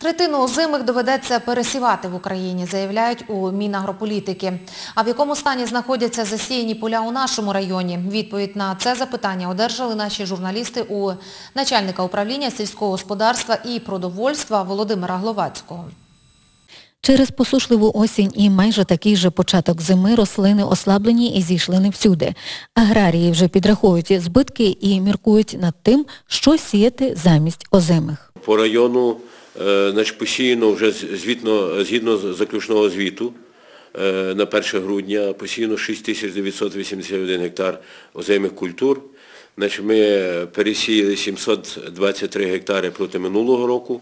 Третину озимих доведеться пересівати в Україні, заявляють у Мінагрополітики. А в якому стані знаходяться засіяні поля у нашому районі? Відповідь на це запитання одержали наші журналісти у начальника управління сільського господарства і продовольства Володимира Гловацького. Через посушливу осінь і майже такий же початок зими рослини ослаблені і зійшли не всюди. Аграрії вже підраховують збитки і міркують над тим, що сіяти замість озимих. По району значить, посіяно вже звітно, згідно заключного звіту е, на 1 грудня посіяно 6981 гектар озимих культур. Значить, ми пересіяли 723 гектари проти минулого року.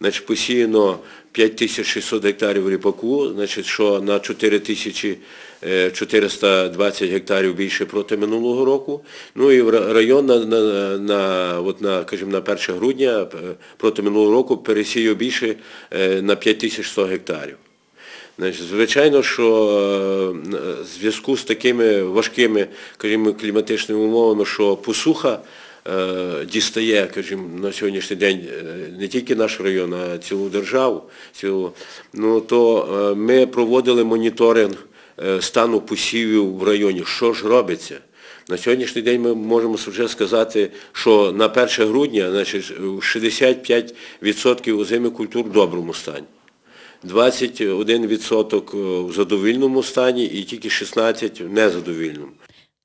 Значить, посіяно 5600 гектарів ріпаку, значить, що на 4420 гектарів більше проти минулого року. Ну і район на, на, на, от на, кажімо, на 1 грудня е, проти минулого року пересіяв більше е, на 5100 гектарів. Значить, звичайно, що е, в зв'язку з такими важкими скажімо, кліматичними умовами, що посуха е, дістає кажімо, на сьогоднішній день е, не тільки наш район, а цілу державу, цілу, ну, то ми проводили моніторинг стану посівів в районі, що ж робиться. На сьогоднішній день ми можемо вже сказати, що на 1 грудня значить, 65% озимих культур в доброму стані. 21% в задовільному стані і тільки 16% в незадовільному.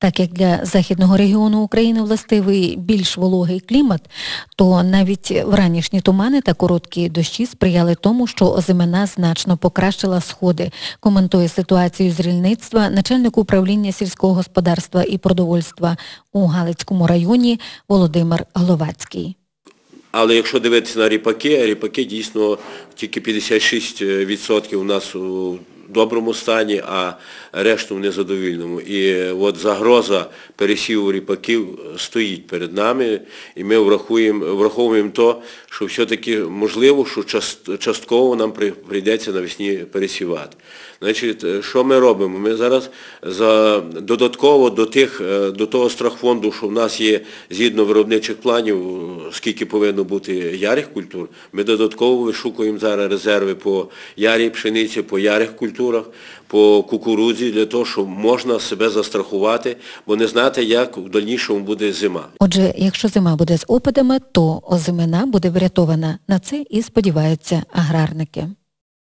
Так як для західного регіону України властивий більш вологий клімат, то навіть вранішні тумани та короткі дощі сприяли тому, що озимина значно покращила сходи, коментує ситуацію з рільництва начальник управління сільського господарства і продовольства у Галицькому районі Володимир Гловацький. Але якщо дивитися на ріпаки, ріпаки дійсно тільки 56% у нас у доброму стані, а решту в незадовільному. І от загроза пересіву ріпаків стоїть перед нами, і ми врахуємо, враховуємо то, що все-таки можливо, що част- частково нам при- прийдеться навесні пересівати. Значить, що ми робимо? Ми зараз за, додатково до, тих, е, до того страхфонду, що в нас є згідно виробничих планів, скільки повинно бути ярих культур, ми додатково вишукуємо зараз резерви по ярій пшениці, по ярих культурах, по кукурудзі, для того, щоб можна себе застрахувати, бо не знати, як в дальнішому буде зима. Отже, якщо зима буде з опадами, то озимина буде врятована. На це і сподіваються аграрники.